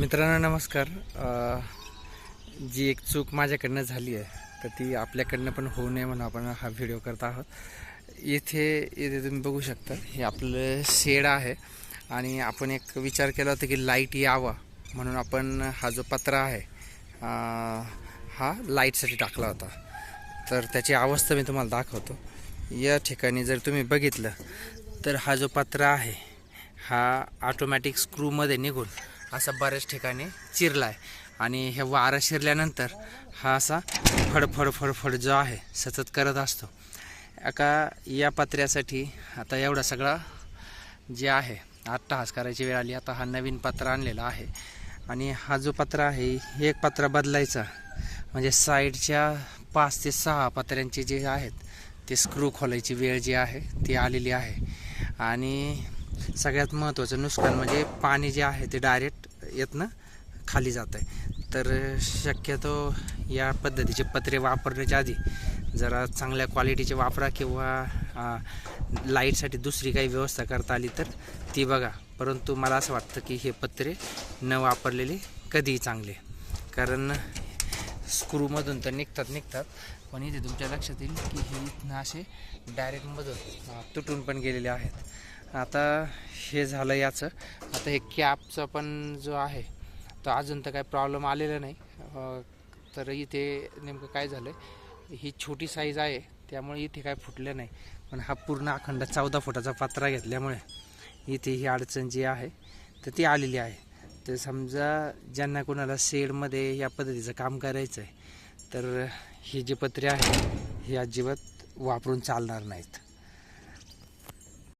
मित्रांनो नमस्कार. जी एक चूक माझ्याकडनं झाली आहे तर ती आपल्याकडनं पण होऊ नये म्हणून आपण हा व्हिडिओ करत आहोत. इथे इथे तुम्ही बघू शकता हे आपलं शेड आहे आणि आपण एक विचार केला होता की लाइट यावा म्हणून आपण हा जो पत्रा आहे हा लाईटसाठी टाकला होता. तर त्याची अवस्था मी तुम्हाला दाखवतो. या ठिकाणी जर तुम्ही बघितलं तर हा जो पत्रा आहे हा ऑटोमॅटिक स्क्रूमध्ये निघून असा बऱ्याच ठिकाणी चिरला आहे आणि हे वारं शिरल्यानंतर हा असा फडफड फडफड जो आहे सतत करत असतो. एका या पत्र्यासाठी आता एवढा सगळा जे आहे अट्टहास करायची वेळ आली. आता हा नवीन पत्रा आणलेला आहे. आणि हा जो पत्रा आहे हे एक पत्रा बदलायचा. म्हणजे साईडच्या पाच ते सहा पत्र्यांचे जे आहेत ते स्क्रू खोलायची वेळ जी आहे ती आलेली आहे. आणि सगळ्यात महत्त्वाचं नुकसान म्हणजे पाणी जे आहे ते डायरेक्ट येतनं खाली जात आहे तर शक्यतो या पद्धतीचे पत्रे वापरण्याच्या आधी जरा चांगल्या क्वालिटीचे वापरा किंवा लाईटसाठी दुसरी काही व्यवस्था करता आली तर ती बघा. परंतु मला असं वाटतं की हे पत्रे न वापरलेले कधीही चांगले. कारण स्क्रूमधून तर निघतात निघतात. पण इथे तुमच्या लक्षात येईल की हे इथनं असे डायरेक्टमधून तुटून पण गेलेले आहेत. आता हे झालं याचं. आता हे कॅपचा पण जो आहे तो अजून तर काही प्रॉब्लेम आलेला नाही. तर इथे नेमकं काय झालं ही छोटी साईज आहे त्यामुळे इथे काय फुटलं नाही. पण हा पूर्ण अखंड चौदा फुटाचा पत्रा घेतल्यामुळे इथे ही अडचण जी आहे तर ती आलेली आहे. तर समजा ज्यांना कोणाला शेडमध्ये या पद्धतीचं काम करायचं आहे तर हे जे पत्रे आहे हे अजिबात वापरून चालणार नाहीत.